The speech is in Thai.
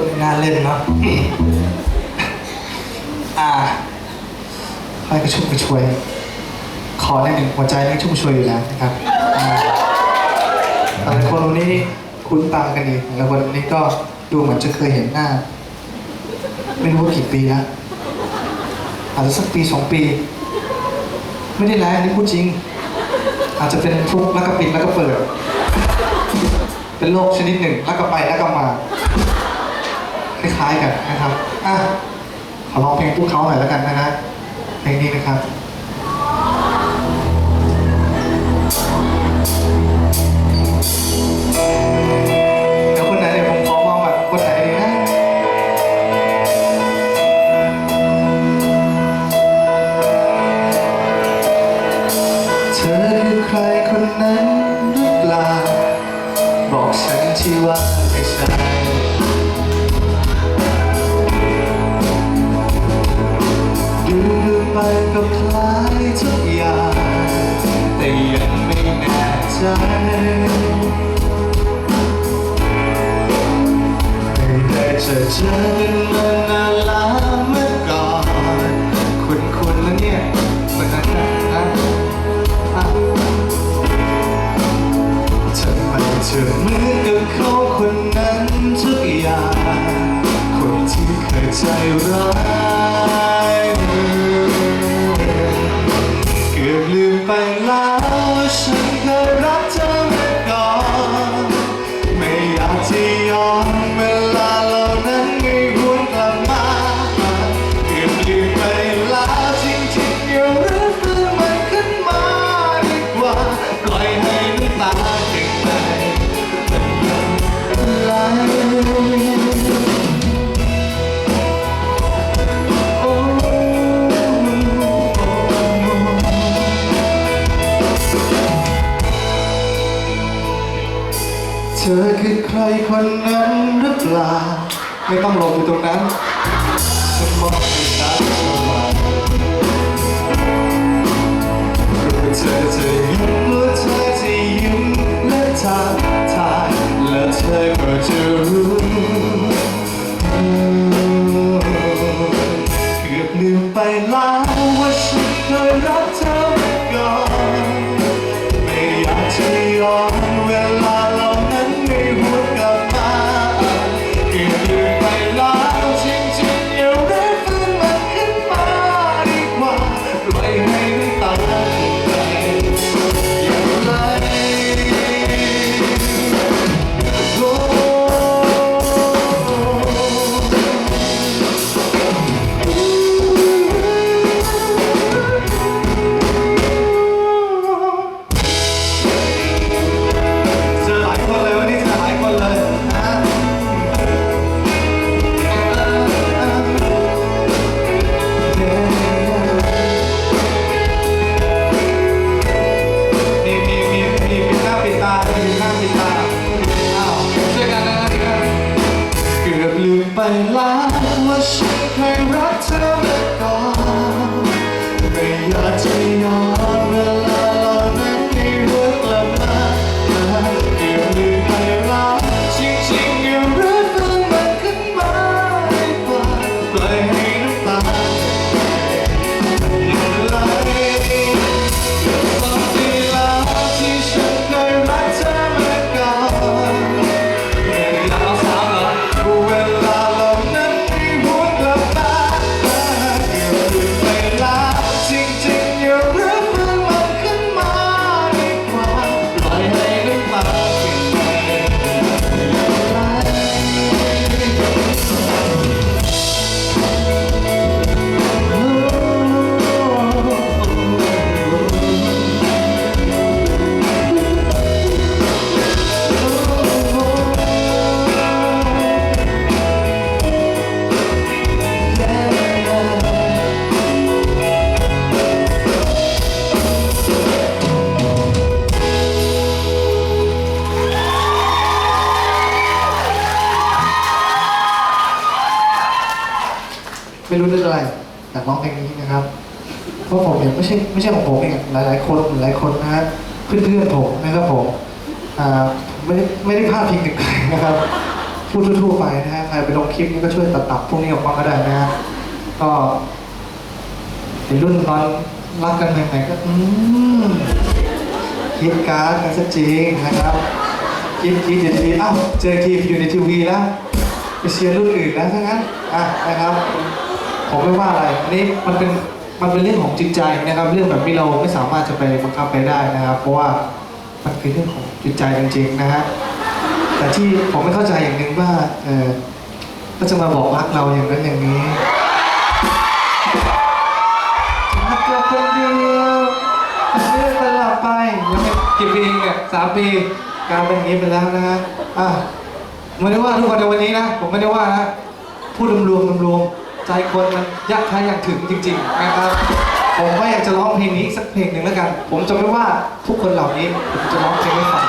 คนงานเล่นเนาะ อ่าใครกระชุ่มกระชวย ขอในหนึ่งหัวใจนี่ชุ่มชวยอยู่แล้วนะครับอ่าแต่ละคนวันนี้คุ้นตากันดีและคนวันนี้ก็ดูเหมือนจะเคยเห็นหน้า ไม่รู้ว่ากี่ปีแล้วอาจจะสักปีสองปี ไม่ได้แล้วอันนี้พูดจริง อาจจะเป็นฟลุกแล้วก็ปิดแล้วก็เปิด เป็นโรคชนิดหนึ่งแล้วก็ไปแล้วก็มา ล้ายกันนะครับอะขอลองเพลงพวกเขาหน่อยแล้วกันนะฮะเพลงนี้นะครับเดี๋ยวคนไหนเดี๋ยวผมขอมองแบบคนไหนดีนะเธอคือใครคนนั้นหรือเปล่าบอกฉันที่ว่าไม่ใช่ ก็คล้ายทุกอย่าง แต่ยังไม่แน่ใจไม่ได้เจอเจอกันมานาน คือใคนนั้นหรือเปล่า ไม่ต้องลงอยู่ตรงนั้นฉันมองไม่ชัดเท่าไหร่รู้เธอจะยิ้มและเธอจะยิ้มและทักทายและเธอก็จะรู้ ย ไม่รู้เรื่องอะไรอยากร้องเพลงนี้นะครับ เพราะผมเนี่ยไม่ใช่ไม่ใช่ของผมเองอะหลายคนหลายคนนะฮะเพื่อนๆผมนะครับผมอ่าไม่ได้ไม่ได้พลาดพิงถึงใครนะครับพูดทั่วๆไปนะฮะใครไปลงคลิปนี้ก็ช่วยตัดตัดพวกนี้ออกมาก็ได้นะฮะก็ในรุ่นตอนรักกันใหม่ๆก็อืมคิดการ์ดกันซะจริงนะครับคิดคิดเดี๋ยวทีอ้าวเจอทีอยู่ในทีวีแล้วไปเชียร์รุ่นอื่นแล้วทั้งนั้นอะนะครับ ผมไม่ว่าอะไรอันนี้มันเป็นมันเป็นเรื่องของจิตใจนะครับ เรื่องแบบนี้เราไม่สามารถจะไปบังคับไปได้นะครับ เพราะว่ามันคือเรื่องของจิตใจจริงๆนะฮะแต่ที่ผมไม่เข้าใจอย่างหนึ่งว่าเออก็จะมาบอกรักเราอย่างนั้นอย่างนี้รักเราคนเดียวเลื่อนตลอดไปยังไม่กี่ปีเนี่ยสามปีการเป็นอย่างนี้ไปแล้วนะฮะอะไม่ได้ว่าทุกคนในวันนี้นะ ผมไม่ได้ว่านะพูดรวมๆรวมๆ ใจคนมันยากใครอยากถึงจริง ๆ นะครับ ผมก็อยากจะร้องเพลงนี้สักเพลงหนึ่งแล้วกัน ผมจะไม่ว่าทุกคนเหล่านี้ผมจะร้องเพลงให้ฟัง